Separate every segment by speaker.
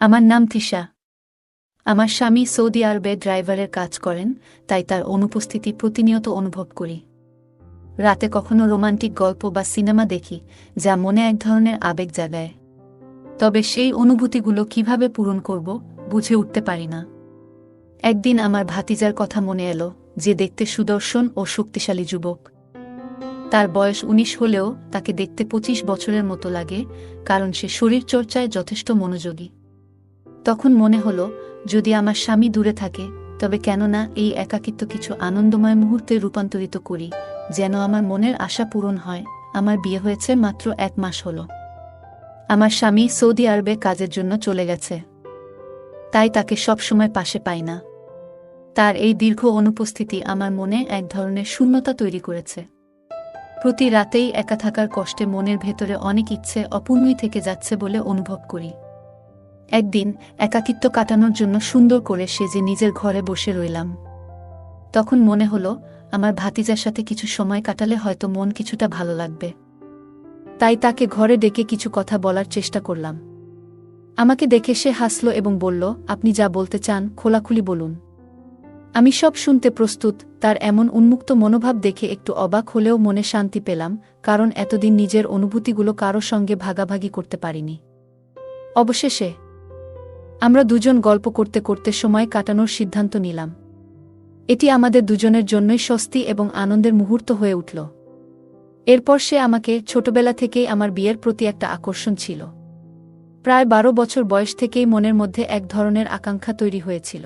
Speaker 1: আমার নাম তিশা। আমার স্বামী সৌদি আরবে ড্রাইভারের কাজ করেন, তাই তার অনুপস্থিতি প্রতিনিয়ত অনুভব করি। রাতে কখনো রোমান্টিক গল্প বা সিনেমা দেখি, যা মনে এক ধরনের আবেগ জাগায়। তবে সেই অনুভূতিগুলো কীভাবে পূরণ করব, বুঝে উঠতে পারি না। একদিন আমার ভাতিজার কথা মনে এলো, যে দেখতে সুদর্শন ও শক্তিশালী যুবক। তার বয়স উনিশ হলেও তাকে দেখতে পঁচিশ বছরের মতো লাগে, কারণ সে শরীরচর্চায় যথেষ্ট মনোযোগী। তখন মনে হলো, যদি আমার স্বামী দূরে থাকে, তবে কেননা এই একাকিত্ব কিছু আনন্দময় মুহূর্তে রূপান্তরিত করি, যেন আমার মনের আশা পূরণ হয়, আমার বিয়ে হয়েছে মাত্র এক মাস হলো। আমার স্বামী সৌদি আরবে কাজের জন্য চলে গেছে। তাই তাকে সবসময় পাশে পাই না। তার এই দীর্ঘ অনুপস্থিতি আমার মনে এক ধরনের শূন্যতা তৈরি করেছে। প্রতি রাতেই একা থাকার কষ্টে মনের ভেতরে অনেক ইচ্ছে অপূর্ণই থেকে যাচ্ছে বলে অনুভব করি। একদিন একাকিত্ব কাটানোর জন্য সুন্দর করে সেজে নিজের ঘরে বসে রইলাম। তখন মনে হলো, আমার ভাতিজার সাথে কিছু সময় কাটালে হয়তো মন কিছুটা ভালো লাগবে। তাই তাকে ঘরে ডেকে কিছু কথা বলার চেষ্টা করলাম। আমাকে দেখে সে হাসল এবং বলল, আপনি যা বলতে চান, খোলাখুলি বলুন। আমি সব শুনতে প্রস্তুত, তার এমন উন্মুক্ত মনোভাব দেখে একটু অবাক হলেও মনে শান্তি পেলাম, কারণ এতদিন নিজের অনুভূতিগুলো কারও সঙ্গে ভাগাভাগি করতে পারিনি। অবশেষে আমরা দুজন গল্প করতে করতে সময় কাটানোর সিদ্ধান্ত নিলাম। এটি আমাদের দুজনের জন্যই স্বস্তি এবং আনন্দের মুহূর্ত হয়ে উঠল। এরপর সে আমাকে ছোটবেলা থেকেই আমার বিয়ের প্রতি একটা আকর্ষণ ছিল। প্রায় বারো বছর বয়স থেকেই মনের মধ্যে এক ধরনের আকাঙ্ক্ষা তৈরি হয়েছিল।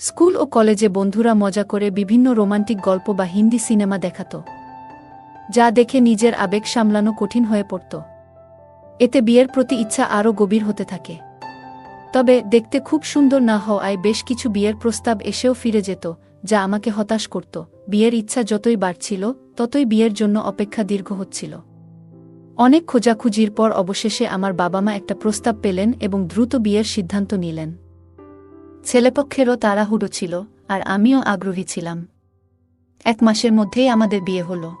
Speaker 1: স্কুল ও কলেজে বন্ধুরা মজা করে বিভিন্ন রোমান্টিক গল্প বা হিন্দি সিনেমা দেখাত, যা দেখে নিজের আবেগ সামলানো কঠিন হয়ে পড়ত। এতে বিয়ের প্রতি ইচ্ছা আরও গভীর হতে থাকে। তবে দেখতে খুব সুন্দর না হওয়ায় বেশ কিছু বিয়ের প্রস্তাব এসেও ফিরে যেত, যা আমাকে হতাশ করত। বিয়ের ইচ্ছা যতই বাড়ছিল, ততই বিয়ের জন্য অপেক্ষা দীর্ঘ হচ্ছিল। অনেক খোঁজাখুঁজির পর অবশেষে আমার বাবা মা একটা প্রস্তাব পেলেন এবং দ্রুত বিয়ের সিদ্ধান্ত নিলেন। ছেলেপক্ষেরও তাড়াহুড়ো ছিল, আর আমিও আগ্রহী ছিলাম। এক মাসের মধ্যেই আমাদের বিয়ে হলো।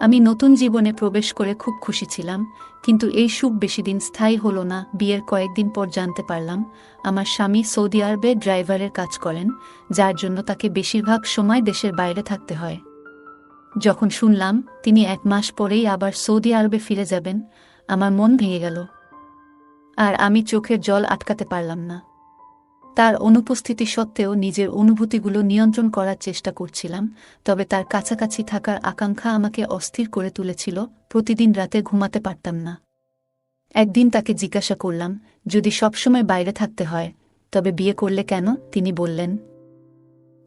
Speaker 1: আমি নতুন জীবনে প্রবেশ করে খুব খুশি ছিলাম, কিন্তু এই সুখ বেশি দিন স্থায়ী হলো না, বিয়ের কয়েকদিন পর জানতে পারলাম, আমার স্বামী সৌদি আরবে ড্রাইভারের কাজ করেন, যার জন্য তাকে বেশিরভাগ সময় দেশের বাইরে থাকতে হয়। যখন শুনলাম, তিনি এক মাস পরেই আবার সৌদি আরবে ফিরে যাবেন, আমার মন ভেঙে গেল। আর আমি চোখের জল আটকাতে পারলাম না। তার অনুপস্থিতি সত্ত্বেও নিজের অনুভূতিগুলো নিয়ন্ত্রণ করার চেষ্টা করছিলাম, তবে তার কাছাকাছি থাকার আকাঙ্ক্ষা আমাকে অস্থির করে তুলেছিল, প্রতিদিন রাতে ঘুমাতে পারতাম না। একদিন তাকে জিজ্ঞাসা করলাম, যদি সবসময় বাইরে থাকতে হয়, তবে বিয়ে করলে কেন? তিনি বললেন,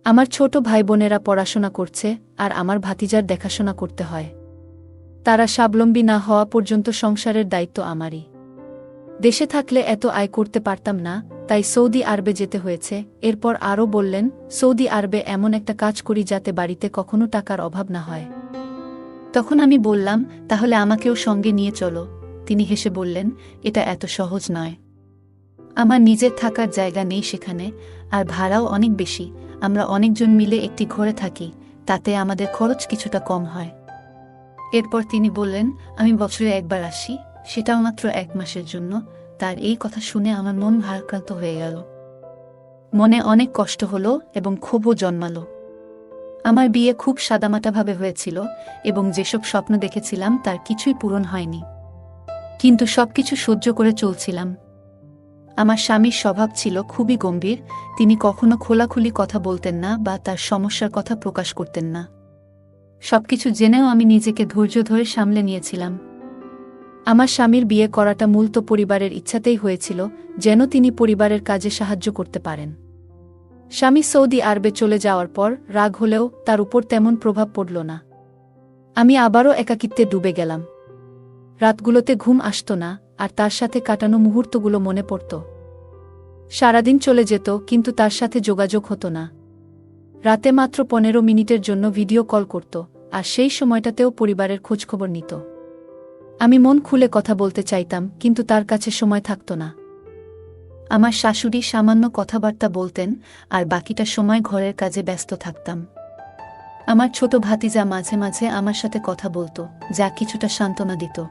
Speaker 1: আমার ছোট ভাই বোনেরা পড়াশোনা করছে আর আমার ভাতিজার দেখাশোনা করতে হয়। তারা স্বাবলম্বী না হওয়া পর্যন্ত সংসারের দায়িত্ব আমারই। দেশে থাকলে এত আয় করতে পারতাম না, তাই সৌদি আরবে যেতে হয়েছে। এরপর আরও বললেন, সৌদি আরবে এমন একটা কাজ করি যাতে বাড়িতে কখনো টাকার অভাব না হয়। তখন আমি বললাম, তাহলে আমাকেও সঙ্গে নিয়ে চলো। তিনি হেসে বললেন, এটা এত সহজ নয়। আমার নিজের থাকার জায়গা নেই সেখানে, আর ভাড়াও অনেক বেশি। আমরা অনেকজন মিলে একটি ঘরে থাকি, তাতে আমাদের খরচ কিছুটা কম হয়। এরপর তিনি বললেন, আমি বছরে একবার আসি। সেটাও মাত্র এক মাসের জন্য। তার এই কথা শুনে আমার মন ভারাক্রান্ত হয়ে গেল। মনে অনেক কষ্ট হলো এবং ক্ষোভও জন্মালো। আমার বিয়ে খুব সাদামাটাভাবে হয়েছিল এবং যেসব স্বপ্ন দেখেছিলাম তার কিছুই পূরণ হয়নি। কিন্তু সব কিছু সহ্য করে চলছিলাম। আমার স্বামীর স্বভাব ছিল খুবই গম্ভীর, তিনি কখনো খোলাখুলি কথা বলতেন না বা তার সমস্যার কথা প্রকাশ করতেন না। সবকিছু জেনেও আমি নিজেকে ধৈর্য ধরে সামলে নিয়েছিলাম। আমার স্বামীর বিয়ে করাটা মূলত পরিবারের ইচ্ছাতেই হয়েছিল, যেন তিনি পরিবারের কাজে সাহায্য করতে পারেন। স্বামী সৌদি আরবে চলে যাওয়ার পর রাগ হলেও তার উপর তেমন প্রভাব পড়ল না। আমি আবারও একাকিত্বে ডুবে গেলাম। রাতগুলোতে ঘুম আসত না, আর তার সাথে কাটানো মুহূর্তগুলো মনে পড়ত। সারাদিন চলে যেত, কিন্তু তার সাথে যোগাযোগ হতো না। রাতে মাত্র পনেরো মিনিটের জন্য ভিডিও কল করত, আর সেই সময়টাতেও পরিবারের খোঁজখবর নিত। আমি মন খুলে কথা বলতে চাইতাম, কিন্তু তার কাছে সময় থাকত না। আমার শাশুড়ি সামান্য কথাবার্তা বলতেন, আর বাকিটা সময় ঘরের কাজে ব্যস্ত থাকতাম। আমার ছোট ভাতিজা মাঝে মাঝে আমার সাথে কথা বলতো, যা কিছুটা সান্ত্বনা দিত।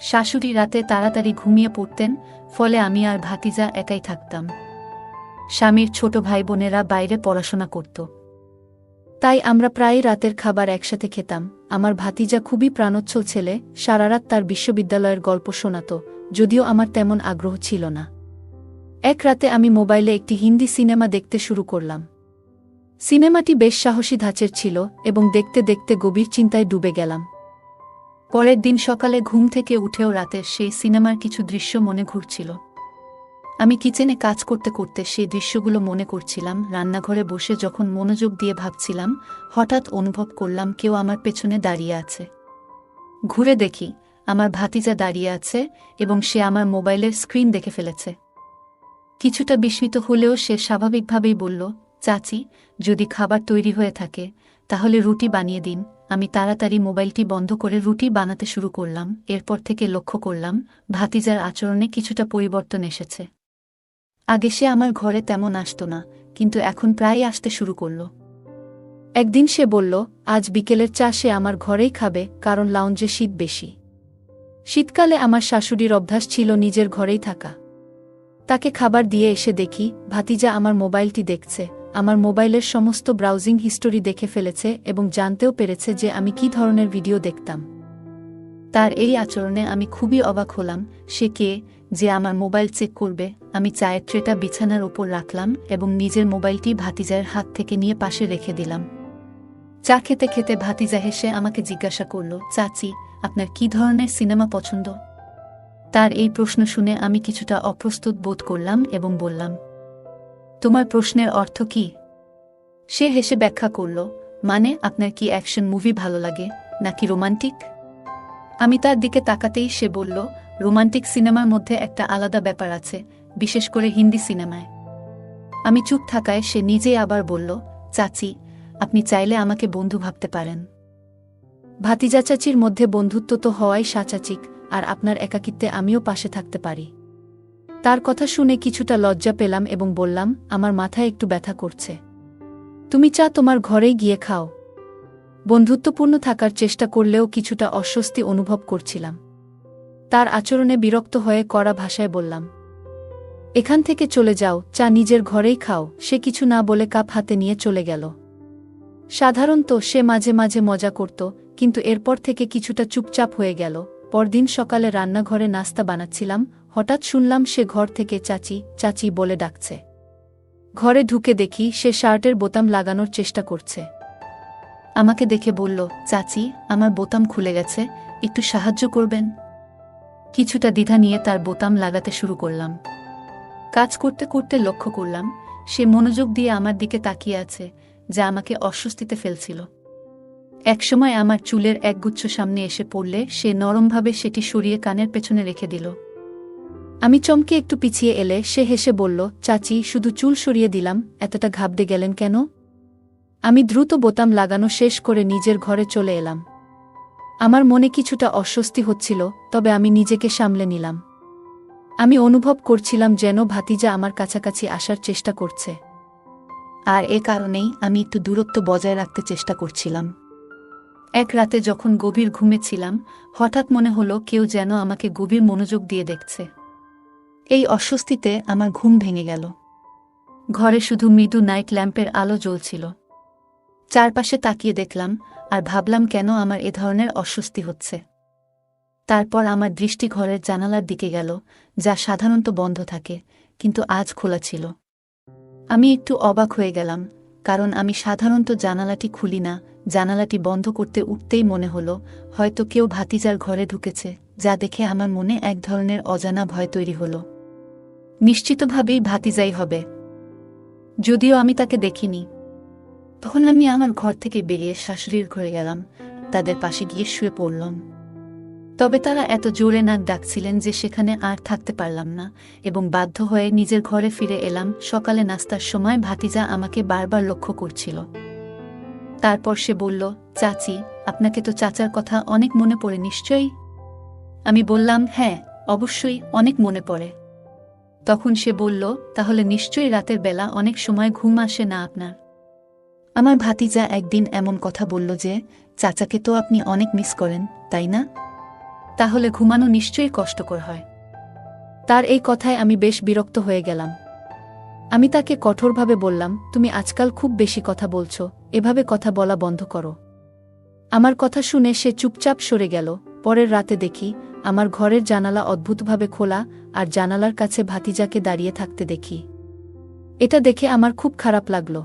Speaker 1: শাশুড়ি রাতে তাড়াতাড়ি ঘুমিয়ে পড়তেন, ফলে আমি আর ভাতিজা একাই থাকতাম। স্বামীর ছোট ভাই বোনেরা বাইরে পড়াশোনা করত। তাই আমরা প্রায় রাতের খাবার একসাথে খেতাম। আমার ভাতিজা খুবই প্রাণোচ্ছল ছেলে সারারাত তার বিশ্ববিদ্যালয়ের গল্প শোনাত, যদিও আমার তেমন আগ্রহ ছিল না। এক রাতে আমি মোবাইলে একটি হিন্দি সিনেমা দেখতে শুরু করলাম। সিনেমাটি বেশ সাহসী ধাঁচের ছিল এবং দেখতে দেখতে গভীর চিন্তায় ডুবে গেলাম। পরের দিন সকালে ঘুম থেকে উঠেও রাতের সেই সিনেমার কিছু দৃশ্য মনে ঘুরছিল। আমি কিচেনে কাজ করতে করতে সেই দৃশ্যগুলো মনে করছিলাম, রান্নাঘরে বসে যখন মনোযোগ দিয়ে ভাবছিলাম, হঠাৎ অনুভব করলাম কেউ আমার পেছনে দাঁড়িয়ে আছে। ঘুরে দেখি, আমার ভাতিজা দাঁড়িয়ে আছে এবং সে আমার মোবাইলের স্ক্রিন দেখে ফেলেছে। কিছুটা বিস্মিত হলেও সে স্বাভাবিকভাবেই বলল, চাচি, যদি খাবার তৈরি হয়ে থাকে, তাহলে রুটি বানিয়ে দিন। আমি তাড়াতাড়ি মোবাইলটি বন্ধ করে রুটি বানাতে শুরু করলাম। এরপর থেকে লক্ষ্য করলাম, ভাতিজার আচরণে কিছুটা পরিবর্তন এসেছে। আগে সে আমার ঘরে তেমন আসত না, কিন্তু এখন প্রায় আসতে শুরু করল। একদিন সে বলল, আজ বিকেলের চা সে আমার ঘরেই খাবে, কারণ লাউঞ্জে শীত বেশি। শীতকালে আমার শাশুড়ির অভ্যাস ছিল নিজের ঘরেই থাকা। তাকে খাবার দিয়ে এসে দেখি, ভাতিজা আমার মোবাইলটি দেখছে, আমার মোবাইলের সমস্ত ব্রাউজিং হিস্টোরি দেখে ফেলেছে এবং জানতেও পেরেছে যে আমি কি ধরনের ভিডিও দেখতাম। তার এই আচরণে আমি খুবই অবাক হলাম, সে কে, যে আমার মোবাইল চেক করবে আমি চায়ের ট্রেটা বিছানার ওপর রাখলাম এবং নিজের মোবাইলটি ভাতিজার হাত থেকে নিয়ে পাশে রেখে দিলাম। চা খেতে খেতে ভাতিজা হেসে আমাকে জিজ্ঞাসা করল, চাচি, আপনার কি ধরনের সিনেমা পছন্দ? তার এই প্রশ্ন শুনে আমি কিছুটা অপ্রস্তুত বোধ করলাম এবং বললাম, তোমার প্রশ্নের অর্থ কি? সে হেসে ব্যাখ্যা করল মানে আপনার কি অ্যাকশন মুভি ভালো লাগে, নাকি রোমান্টিক? আমি তার দিকে তাকাতেই সে বলল, রোমান্টিক সিনেমার মধ্যে একটা আলাদা ব্যাপার আছে বিশেষ করে হিন্দি সিনেমায়। আমি চুপ থাকায় সে নিজেই আবার বলল, চাচি, আপনি চাইলে আমাকে বন্ধু ভাবতে পারেন। ভাতিজা চাচির মধ্যে বন্ধুত্ব তো হওয়াই সাচাচিক, আর আপনার একাকিত্বে আমিও পাশে থাকতে পারি। তার কথা শুনে কিছুটা লজ্জা পেলাম এবং বললাম, আমার মাথায় একটু ব্যথা করছে। তুমি চা তোমার ঘরেই গিয়ে খাও। বন্ধুত্বপূর্ণ থাকার চেষ্টা করলেও কিছুটা অস্বস্তি অনুভব করছিলাম। তার আচরণে বিরক্ত হয়ে কড়া ভাষায় বললাম এখান থেকে চলে যাও, চা নিজের ঘরেই খাও, সে কিছু না বলে কাপ হাতে নিয়ে চলে গেল। সাধারণত সে মাঝে মাঝে মজা করত, কিন্তু এরপর থেকে কিছুটা চুপচাপ হয়ে গেল। পরদিন সকালে রান্নাঘরে নাস্তা বানাচ্ছিলাম, হঠাৎ শুনলাম সে ঘর থেকে চাচি চাচি বলে ডাকছে। ঘরে ঢুকে দেখি সে শার্টের বোতাম লাগানোর চেষ্টা করছে। আমাকে দেখে বলল, চাচি, আমার বোতাম খুলে গেছে, একটু সাহায্য করবেন? কিছুটা দ্বিধা নিয়ে তার বোতাম লাগাতে শুরু করলাম। কাজ করতে করতে লক্ষ্য করলাম, সে মনোযোগ দিয়ে আমার দিকে তাকিয়ে আছে, যা আমাকে অস্বস্তিতে ফেলছিল। একসময় আমার চুলের একগুচ্ছ সামনে এসে পড়লে সে নরমভাবে সেটি সরিয়ে কানের পেছনে রেখে দিল। আমি চমকে একটু পিছিয়ে এলে সে হেসে বলল, চাচি, শুধু চুল সরিয়ে দিলাম, এতটা ঘাবড়ে গেলেন কেন? আমি দ্রুত বোতাম লাগানো শেষ করে নিজের ঘরে চলে এলাম। আমার মনে কিছুটা অস্বস্তি হচ্ছিল, তবে আমি নিজেকে সামলে নিলাম। আমি অনুভব করছিলাম যেন ভাতিজা আমার কাছাকাছি আসার চেষ্টা করছে। আর এ কারণেই আমি একটু দূরত্ব বজায় রাখতে চেষ্টা করছিলাম। এক রাতে যখন গভীর ঘুমেছিলাম হঠাৎ মনে হলো কেউ যেন আমাকে গভীর মনোযোগ দিয়ে দেখছে। এই অস্বস্তিতে আমার ঘুম ভেঙে গেল। ঘরে শুধু মৃদু নাইট ল্যাম্পের আলো জ্বলছিল। চারপাশে তাকিয়ে দেখলাম আর ভাবলাম কেন আমার এ ধরনের অস্বস্তি হচ্ছে। তারপর আমার দৃষ্টি ঘরের জানালার দিকে গেল, যা সাধারণত বন্ধ থাকে, কিন্তু আজ খোলা ছিল। আমি একটু অবাক হয়ে গেলাম, কারণ আমি সাধারণত জানালাটি খুলি না, জানালাটি বন্ধ করতে উঠতেই মনে হলো, হয়তো কেউ ভাতিজার ঘরে ঢুকেছে, যা দেখে আমার মনে এক ধরনের অজানা ভয় তৈরি হলো। নিশ্চিতভাবেই ভাতিজাই হবে। যদিও আমি তাকে দেখিনি। তখন আমি আমার ঘর থেকে বেরিয়ে শাশুড়ির ঘরে গেলাম, তাদের পাশে গিয়ে শুয়ে পড়লাম। তবে তারা এত জোরে নাক ডাকছিলেন যে সেখানে আর থাকতে পারলাম না এবং বাধ্য হয়ে নিজের ঘরে ফিরে এলাম। সকালে নাস্তার সময় ভাতিজা আমাকে বারবার লক্ষ্য করছিল। তারপর সে বলল, চাচি, আপনাকে তো চাচার কথা অনেক মনে পড়ে নিশ্চয়ই? আমি বললাম হ্যাঁ অবশ্যই অনেক মনে পড়ে। তখন সে বলল, তাহলে নিশ্চয়ই রাতের বেলা অনেক সময় ঘুম আসে না আপনার? আমার ভাতিজা একদিন এমন কথা বলল যে, চাচাকে তো আপনি অনেক মিস করেন, তাই না? তাহলে ঘুমানো নিশ্চয়ই কষ্টকর হয়। তার এই কথায় আমি বেশ বিরক্ত হয়ে গেলাম। আমি তাকে কঠোরভাবে বললাম, তুমি আজকাল খুব বেশি কথা বলছো, এভাবে কথা বলা বন্ধ করো। আমার কথা শুনে সে চুপচাপ সরে গেল। পরের রাতে দেখি, আমার ঘরের জানালা অদ্ভুতভাবে খোলা আর জানালার কাছে ভাতিজাকে দাঁড়িয়ে থাকতে দেখি। এটা দেখে আমার খুব খারাপ লাগল।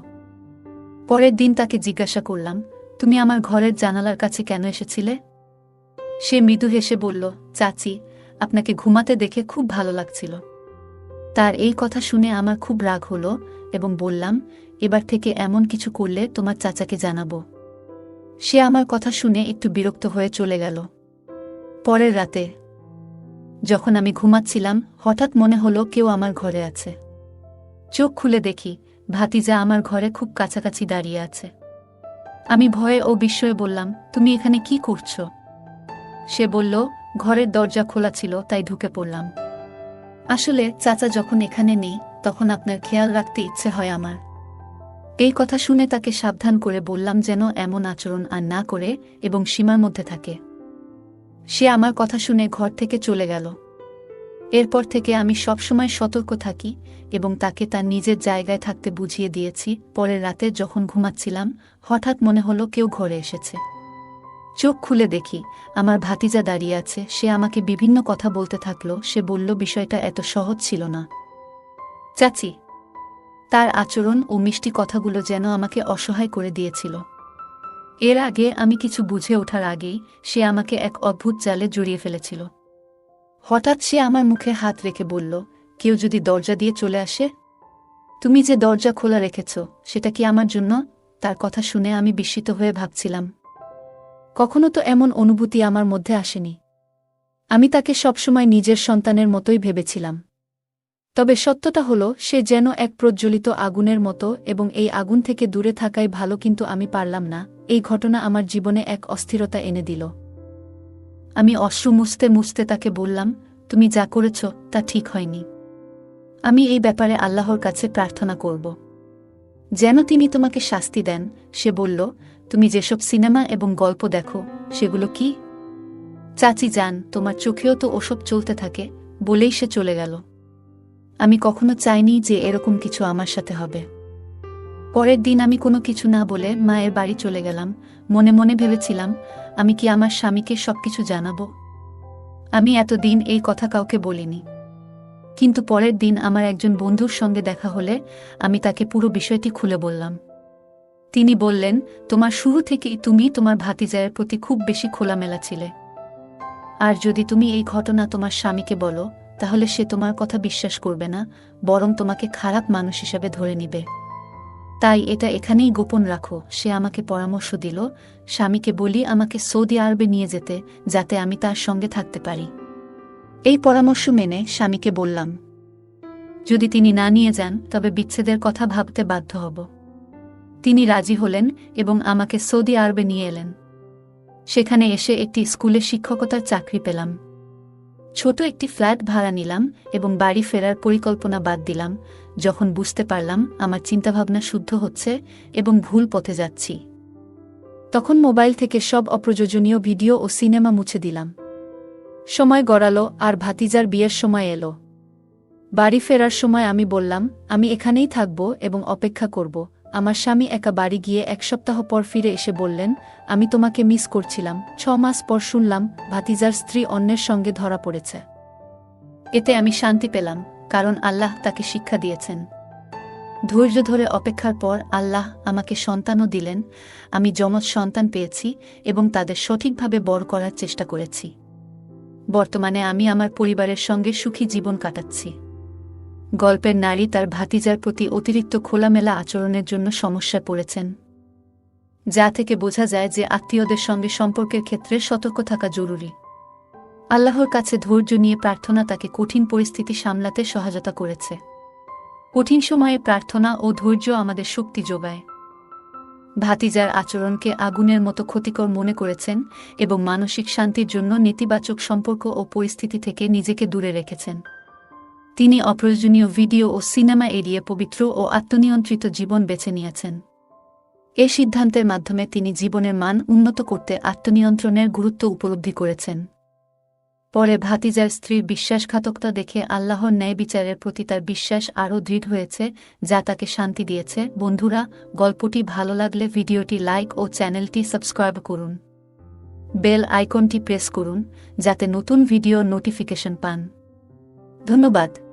Speaker 1: পরের দিন তাকে জিজ্ঞাসা করলাম, তুমি আমার ঘরের জানালার কাছে কেন এসেছিলে? সে মৃদু হেসে বলল, চাচি, আপনাকে ঘুমাতে দেখে খুব ভালো লাগছিল। তার এই কথা শুনে আমার খুব রাগ হলো এবং বললাম, এবার থেকে এমন কিছু করলে তোমার চাচাকে জানাব। সে আমার কথা শুনে একটু বিরক্ত হয়ে চলে গেল। পরের রাতে, যখন আমি ঘুমাচ্ছিলাম, হঠাৎ মনে হলো কেউ আমার ঘরে আছে। চোখ খুলে দেখি, ভাতিজা আমার ঘরে খুব কাছাকাছি দাঁড়িয়ে আছে। আমি ভয়ে ও বিস্ময়ে বললাম, তুমি এখানে কি করছ? সে বলল, ঘরের দরজা খোলা ছিল, তাই ঢুকে পড়লাম। আসলে, চাচা যখন এখানে নেই, তখন আপনার খেয়াল রাখতে ইচ্ছে হয় আমার। এই কথা শুনে তাকে সাবধান করে বললাম যেন এমন আচরণ আর না করে এবং সীমার মধ্যে থাকে। সে আমার কথা শুনে ঘর থেকে চলে গেল। এরপর থেকে আমি সবসময় সতর্ক থাকি এবং তাকে তার নিজের জায়গায় থাকতে বুঝিয়ে দিয়েছি। পরের রাতে যখন ঘুমাচ্ছিলাম, হঠাৎ মনে হলো কেউ ঘরে এসেছে। চোখ খুলে দেখি, আমার ভাতিজা দাঁড়িয়ে আছে, সে আমাকে বিভিন্ন কথা বলতে থাকল, সে বলল বিষয়টা এত সহজ ছিল না। চাচি, তার আচরণ ও মিষ্টি কথাগুলো যেন আমাকে অসহায় করে দিয়েছিল। এর আগে আমি কিছু বুঝে ওঠার আগেই সে আমাকে এক অদ্ভুত জালে জড়িয়ে ফেলেছিল। হঠাৎ সে আমার মুখে হাত রেখে বলল, কেউ যদি দরজা দিয়ে চলে আসে? তুমি যে দরজা খোলা রেখেছ, সেটা কি আমার জন্য? তার কথা শুনে আমি বিস্মিত হয়ে ভাবছিলাম। কখনো তো এমন অনুভূতি আমার মধ্যে আসেনি। আমি তাকে সবসময় নিজের সন্তানের মতোই ভেবেছিলাম। তবে সত্যটা হলো, সে যেন এক প্রজ্বলিত আগুনের মতো এবং এই আগুন থেকে দূরে থাকাই ভালো কিন্তু আমি পারলাম না, এই ঘটনা আমার জীবনে এক অস্থিরতা এনে দিল। আমি অশ্রু মুছতে মুছতে তাকে বললাম, তুমি যা করেছ, তা ঠিক হয়নি। আমি এই ব্যাপারে আল্লাহর কাছে প্রার্থনা করব। যেন তিনি তোমাকে শাস্তি দেন, সে বলল তুমি যেসব সিনেমা এবং গল্প দেখো, সেগুলো কি? চাচি যান, তোমার চোখেও তো ওসব চলতে থাকে, বলেই সে চলে গেল। আমি কখনো চাইনি যে এরকম কিছু আমার সাথে হবে। পরের দিন আমি কোনো কিছু না বলে মায়ের বাড়ি চলে গেলাম। মনে মনে ভেবেছিলাম, আমি কি আমার স্বামীকে সবকিছু জানাব? আমি এতদিন এই কথা কাউকে বলিনি। কিন্তু পরের দিন আমার একজন বন্ধুর সঙ্গে দেখা হলে আমি তাকে পুরো বিষয়টি খুলে বললাম। তিনি বললেন, তোমার শুরু থেকেই তুমি তোমার ভাতিজায়ের প্রতি খুব বেশি খোলামেলা ছিলে। আর যদি তুমি এই ঘটনা তোমার স্বামীকে বলো, তাহলে সে তোমার কথা বিশ্বাস করবে না, বরং তোমাকে খারাপ মানুষ হিসাবে ধরে নিবে। তাই এটা এখানেই গোপন রাখো, সে আমাকে পরামর্শ দিল, স্বামীকে বলি আমাকে সৌদি আরবে নিয়ে যেতে, যাতে আমি তার সঙ্গে থাকতে পারি। এই পরামর্শ মেনে স্বামীকে বললাম, যদি তিনি না নিয়ে যান, তবে বিচ্ছেদের কথা ভাবতে বাধ্য হব। তিনি রাজি হলেন এবং আমাকে সৌদি আরবে নিয়ে এলেন। সেখানে এসে একটি স্কুলে শিক্ষকতার চাকরি পেলাম। ছোট একটি ফ্ল্যাট ভাড়া নিলাম এবং বাড়ি ফেরার পরিকল্পনা বাদ দিলাম, যখন বুঝতে পারলাম আমার চিন্তাভাবনা শুদ্ধ হচ্ছে এবং ভুল পথে যাচ্ছি। তখন মোবাইল থেকে সব অপ্রয়োজনীয় ভিডিও ও সিনেমা মুছে দিলাম। সময় গড়ালো আর ভাতিজার বিয়ের সময় এলো। বাড়ি ফেরার সময় আমি বললাম, আমি এখানেই থাকব এবং অপেক্ষা করব। আমার স্বামী একা বাড়ি গিয়ে এক সপ্তাহ পর ফিরে এসে বললেন, আমি তোমাকে মিস করছিলাম। ছ মাস পর শুনলাম, ভাতিজার স্ত্রী অন্যের সঙ্গে ধরা পড়েছে। এতে আমি শান্তি পেলাম, কারণ আল্লাহ তাকে শিক্ষা দিয়েছেন। ধৈর্য ধরে অপেক্ষার পর আল্লাহ আমাকে সন্তানও দিলেন। আমি যমজ সন্তান পেয়েছি এবং তাদের সঠিকভাবে বড় করার চেষ্টা করেছি। বর্তমানে আমি আমার পরিবারের সঙ্গে সুখী জীবন কাটাচ্ছি। গল্পের নারী তার ভাতিজার প্রতি অতিরিক্ত খোলামেলা আচরণের জন্য সমস্যায় পড়েছেন। যা থেকে বোঝা যায় যে আত্মীয়দের সঙ্গে সম্পর্কের ক্ষেত্রে সতর্ক থাকা জরুরি। আল্লাহর কাছে ধৈর্য নিয়ে প্রার্থনা তাকে কঠিন পরিস্থিতি সামলাতে সহায়তা করেছে। কঠিন সময়ে প্রার্থনা ও ধৈর্য আমাদের শক্তি যোগায়। ভাতিজার আচরণকে আগুনের মতো ক্ষতিকর মনে করেছেন এবং মানসিক শান্তির জন্য নেতিবাচক সম্পর্ক ও পরিস্থিতি থেকে নিজেকে দূরে রেখেছেন। তিনি অপ্রয়োজনীয় ভিডিও ও সিনেমা এড়িয়ে পবিত্র ও আত্মনিয়ন্ত্রিত জীবন বেছে নিয়েছেন। এ সিদ্ধান্তের মাধ্যমে তিনি জীবনের মান উন্নত করতে আত্মনিয়ন্ত্রণের গুরুত্ব উপলব্ধি করেছেন। পরে ভাতিজার স্ত্রীর বিশ্বাসঘাতকতা দেখে আল্লাহর ন্যায় বিচারের প্রতি তার বিশ্বাস আরও দৃঢ় হয়েছে, যা তাকে শান্তি দিয়েছে। বন্ধুরা, গল্পটি ভালো লাগলে ভিডিওটি লাইক ও চ্যানেলটি সাবস্ক্রাইব করুন। বেল আইকনটি প্রেস করুন, যাতে নতুন ভিডিও নোটিফিকেশন পান। ধন্যবাদ।